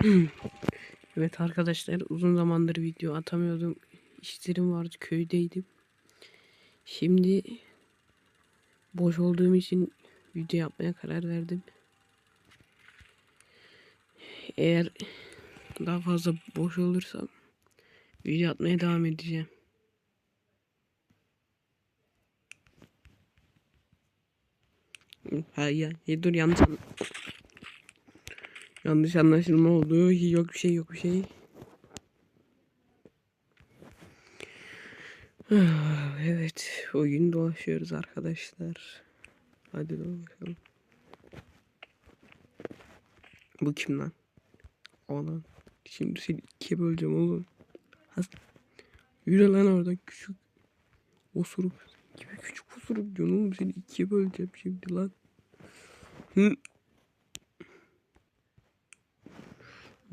evet arkadaşlar uzun zamandır video atamıyordum. İşlerim vardı köydeydim. Şimdi boş olduğum için video yapmaya karar verdim. Eğer daha fazla boş olursam video atmaya devam edeceğim. Ha ya, ya dur yanlış anla- Yanlış anlaşılma oldu. Yok bir şey yok bir şey. Ah, Evet, oyun dolaşıyoruz arkadaşlar. Hadi dolaşalım. Bu kim lan? Oğlan. Şimdi seni ikiye böleceğim oğlum. Has Yürü lan oradan küçük osurup. Gibi küçük osurup diyorsun oğlum seni ikiye böleceğim şimdi lan. Hı.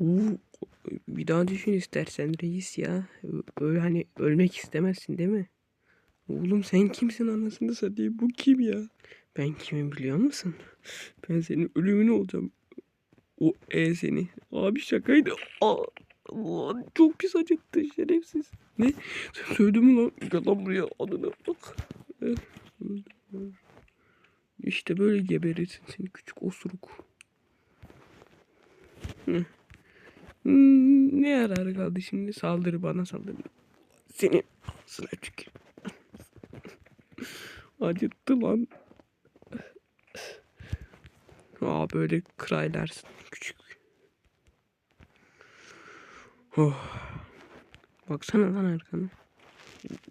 Oo, bir daha düşün istersen reis ya. Öyle hani ölmek istemezsin değil mi? Oğlum sen kimsin anasını satayım bu kim ya? Ben kimim biliyor musun? Ben senin ölümün olacağım. O e seni. Abi şakaydı. Aa, çok pis acıttı şerefsiz. Ne? Sen söyledin mi lan? Gel buraya adına bak. İşte böyle geberirsin seni küçük osuruk. Hı. Hmm, ne yararı kaldı şimdi? Saldırı bana saldırı. Senin ağzına tükür. Acıttı lan. Aa böyle kraylarsın küçük. Oh. Baksana lan arkana.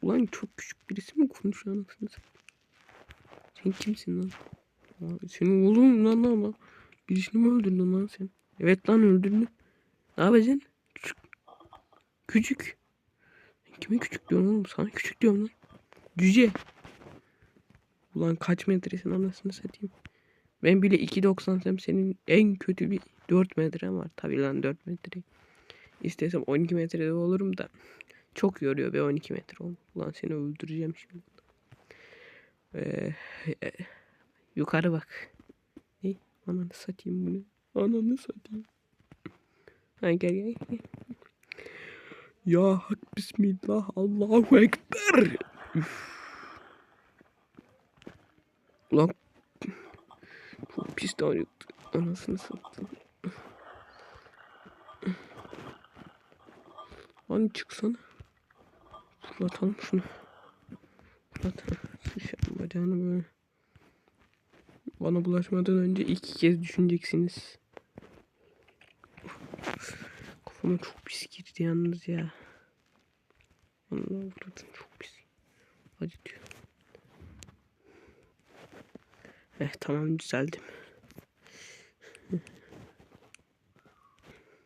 Ulan çok küçük birisi mi konuşuyor anasını satayım? Sen kimsin lan? Aa, senin oğlum lan ama. Birisini mi öldürdün lan sen? Evet lan öldürdün. Ne yapacaksın? Küçük. Küçük. Kime küçük diyorsun oğlum? Sana küçük diyorum lan. Cüce. Ulan kaç metresin anasını satayım. Ben bile 2.90'sam senin en kötü bir 4 metren var. Tabii lan 4 metre. İstesem 12 metrede olurum da. Çok yoruyor be 12 metre olmak. Ulan seni öldüreceğim şimdi. Ee, e, yukarı bak. Ne? Ananı satayım bunu. Ananı satayım. Ha gel gel. Ya hak bismillah Allahu ekber. Ulan çok pis davranıyordu. Anasını satayım. Lan çıksana. Fırlatalım şunu. Fırlat. Sıçalım bacağını böyle. Bana bulaşmadan önce iki kez düşüneceksiniz. Kafama çok pis girdi yalnız ya. Allah vurdum çok pis. Acıtıyor. Eh tamam düzeldim.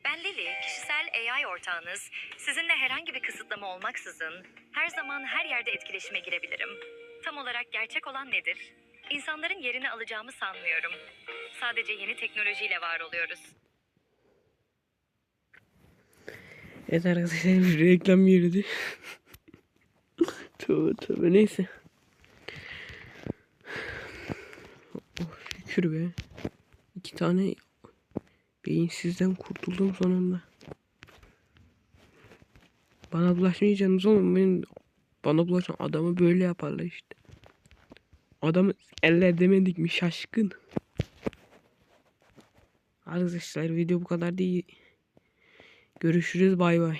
Ben Lili, kişisel AI ortağınız. Sizinle herhangi bir kısıtlama olmaksızın her zaman her yerde etkileşime girebilirim. Tam olarak gerçek olan nedir? İnsanların yerini alacağımı sanmıyorum. Sadece yeni teknolojiyle var oluyoruz. Evet arkadaşlar bir reklam girdi. tövbe tövbe neyse. Oh, şükür be. İki tane beyinsizden kurtuldum sonunda. Bana bulaşmayacaksınız oğlum. Benim bana bulaşan adamı böyle yaparlar işte. Adamı eller demedik mi şaşkın. Arkadaşlar video bu kadar değil. Görüşürüz bay bay.